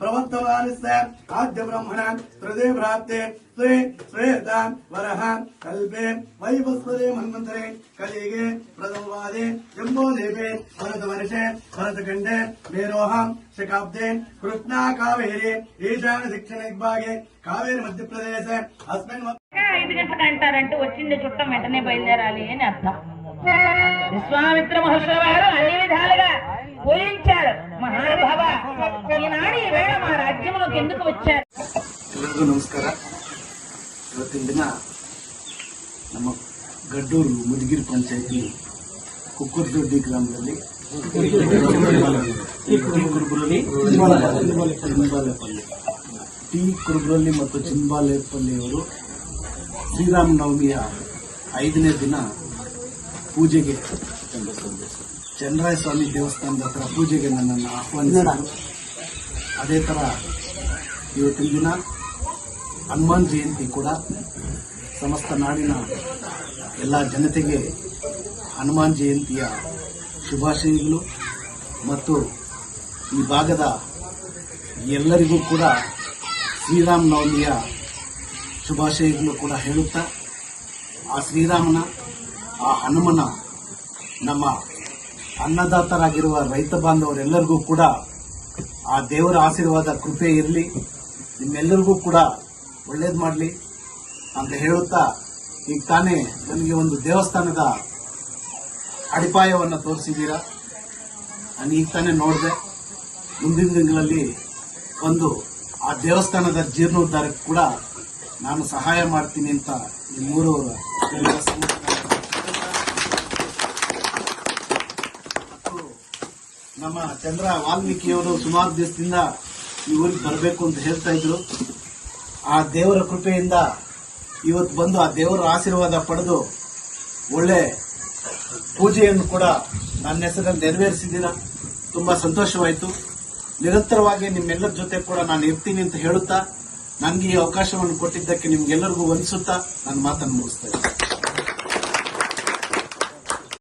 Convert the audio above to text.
ప్రవర్తమానస్య ఆద్య బ్రహ్మణాన్ హృదయ భ్రాప్తే స్వే స్వేదాన్ వరహ కల్పే వైవస్వరే మన్వంతరే కలిగే ప్రథమవాదే జంబోదేవే భరత వర్షే భరతఖండే మేరోహం శకాబ్దే కృష్ణా కావేరే ఈశాన శిక్షణ విభాగే కావేరి మధ్యప్రదేశ్ అస్మిన్ ఐదు గంటలకు అంటారంటే వచ్చిండే చుట్టం వెంటనే బయలుదేరాలి అని అర్థం. విశ్వామిత్ర మహర్షుల వారు అన్ని విధాలుగా పూజించారు మహానుభావ ఎందుకు వచ్చారు ಎಲ್ರಿಗೂ ನಮಸ್ಕಾರ ಇವತ್ತಿನ ದಿನ ನಮ್ಮ ಗಡ್ಡೂರು ಮುದಗಿರಿ ಪಂಚಾಯತಿ ಕುಕ್ಕುರ್ದೊಡ್ಡಿ ಗ್ರಾಮದಲ್ಲಿ ಟಿ ಕುರುಬುರಳ್ಳಿ ಚಿನ್ಬಾಲೆಪಲ್ಲಿ ಟಿ ಕುರುಬುರಳ್ಳಿ ಮತ್ತು ಚಿನ್ಬಾಲೆಪಲ್ಲಿಯವರು ಶ್ರೀರಾಮನವಮಿಯ ಐದನೇ ದಿನ ಪೂಜೆಗೆ ಚಂದ್ರಾಯ ಸ್ವಾಮಿ ದೇವಸ್ಥಾನದ ಹತ್ರ ಪೂಜೆಗೆ ನನ್ನನ್ನು ಆಹ್ವಾನಿಸಿದರು ಅದೇ ತರ ಇವತ್ತಿನ ದಿನ ಹನುಮಾನ್ ಜಯಂತಿ ಕೂಡ ಸಮಸ್ತ ನಾಡಿನ ಎಲ್ಲ ಜನತೆಗೆ ಹನುಮಾನ್ ಜಯಂತಿಯ ಶುಭಾಶಯಗಳು ಮತ್ತು ಈ ಭಾಗದ ಎಲ್ಲರಿಗೂ ಕೂಡ ಶ್ರೀರಾಮನವಮಿಯ ಶುಭಾಶಯಗಳು ಕೂಡ ಹೇಳುತ್ತಾ, ಆ ಶ್ರೀರಾಮನ, ಆ ಹನುಮನ, ನಮ್ಮ ಅನ್ನದಾತರಾಗಿರುವ ರೈತ ಬಾಂಧವರೆಲ್ಲರಿಗೂ ಕೂಡ ಆ ದೇವರ ಆಶೀರ್ವಾದ ಕೃಪೆ ಇರಲಿ. ನಿಮ್ಮೆಲ್ಲರಿಗೂ ಕೂಡ ಒಳ್ಳೇದು ಮಾಡಲಿ ಅಂತ ಹೇಳುತ್ತಾ ಈಗ ತಾನೇ ನನಗೆ ಒಂದು ದೇವಸ್ಥಾನದ ಅಡಿಪಾಯವನ್ನು ತೋರಿಸಿದ್ದೀರಾ? ನಾನು ಈಗ ತಾನೇ ನೋಡಿದೆ, ಮುಂದಿನ ದಿನಗಳಲ್ಲಿ ಒಂದು ಆ ದೇವಸ್ಥಾನದ ಜೀರ್ಣೋದ್ಧಾರಕ್ಕೆ ಕೂಡ ನಾನು ಸಹಾಯ ಮಾಡ್ತೀನಿ ಅಂತ ಈ ಮೂರು ನಮ್ಮ ಚಂದ್ರ ವಾಲ್ಮೀಕಿಯವರು ಸುಮಾರು ದಿವಸದಿಂದ ಈ ಊರಿಗೆ ಬರಬೇಕು ಅಂತ ಹೇಳ್ತಾ ಇದ್ರು. ಆ ದೇವರ ಕೃಪೆಯಿಂದ ಇವತ್ತು ಬಂದು ಆ ದೇವರ ಆಶೀರ್ವಾದ ಪಡೆದು ಒಳ್ಳೆ ಪೂಜೆಯನ್ನು ಕೂಡ ನನ್ನ ಹೆಸರಲ್ಲಿ ನೆರವೇರಿಸಿದ್ದೀರಾ. ತುಂಬಾ ಸಂತೋಷವಾಯಿತು. ನಿರಂತರವಾಗಿ ನಿಮ್ಮೆಲ್ಲರ ಜೊತೆ ಕೂಡ ನಾನು ಇರ್ತೀನಿ ಅಂತ ಹೇಳುತ್ತಾ ನನಗೆ ಈ ಅವಕಾಶವನ್ನು ಕೊಟ್ಟಿದ್ದಕ್ಕೆ ನಿಮ್ಗೆಲ್ಲರಿಗೂ ವಂದಿಸುತ್ತಾ ನನ್ನ ಮಾತನ್ನು ಮುಗಿಸ್ತಾ ಇದ್ದೀನಿ.